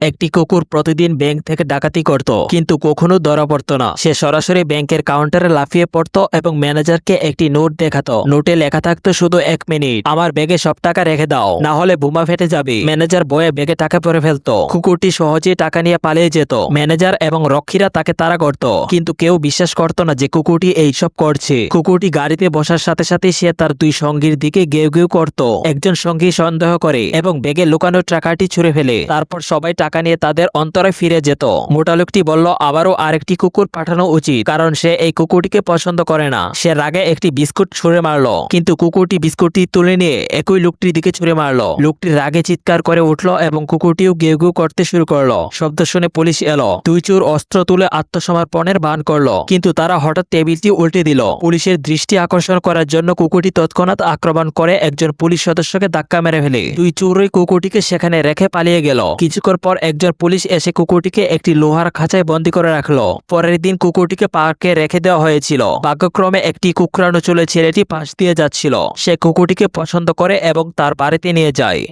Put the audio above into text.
একটি কুকুর প্রতিদিন ব্যাংক থেকে ডাকাতি করত, কিন্তু কখনো ধরা পড়তো না। সে সরাসরি ব্যাংকের কাউন্টারে লাফিয়ে পড়তো এবং ম্যানেজারকে একটি নোট দেখাতো। নোটে লেখা থাকতো শুধু এক মিনিট, আমার ব্যাগে সব টাকা রেখে দাও, না হলে বোমা ফেটে যাবে। ম্যানেজার বয়ে ব্যাগে টাকা পরে ফেলতো। কুকুরটি সহজেই টাকা নিয়ে পালিয়ে যেত। ম্যানেজার এবং রক্ষীরা তাকে তাড়া করত, কিন্তু কেউ বিশ্বাস করতো না যে কুকুরটি এইসব করছে। কুকুরটি গাড়িতে বসার সাথে সাথে সে তার দুই সঙ্গীর দিকে গেউ গেউ করত। একজন সঙ্গী সন্দেহ করে এবং ব্যাগে লুকানো টাকাটি ছুঁড়ে ফেলে। তারপর সবাই টাকা নিয়ে তাদের অন্তরে ফিরে যেত। মোটা লোকটি বলল, আবারও আরেকটি কুকুর পাঠানো উচিত, কারণ সে এই কুকুরটিকে পছন্দ করে না। সে রাগে একটি বিস্কুট ছুঁড়ে মারলো, কিন্তু কুকুরটি বিস্কুটটি তুলে নিয়ে একই লোকটির দিকে ছুঁড়ে মারলো। লোকটি রাগে চিৎকার করে উঠল এবং কুকুরটিও গেউ গেউ করতে শুরু করল। শব্দ শুনে পুলিশ এলো। দুই চোর অস্ত্র তুলে আত্মসমর্পণের ভান করল, কিন্তু তারা হঠাৎ টেবিলটি উল্টে দিল। পুলিশের দৃষ্টি আকর্ষণ করার জন্য কুকুরটি তৎক্ষণাৎ আক্রমণ করে একজন পুলিশ সদস্যকে ধাক্কা মেরে ফেলে। দুই চোরই কুকুরটিকে সেখানে রেখে পালিয়ে গেল। কিছুক্ষণ পর একজন পুলিশ এসে কুকুরটিকে একটি লোহার খাঁচায় বন্দি করে রাখল। পরের দিন কুকুরটিকে পার্কে রেখে দেওয়া হয়েছিল। ভাগ্যক্রমে একটি কুকুরানো চুলে ছেলেটি পাশ দিয়ে যাচ্ছিল। সে কুকুরটিকে পছন্দ করে এবং তার বাড়িতে নিয়ে যায়।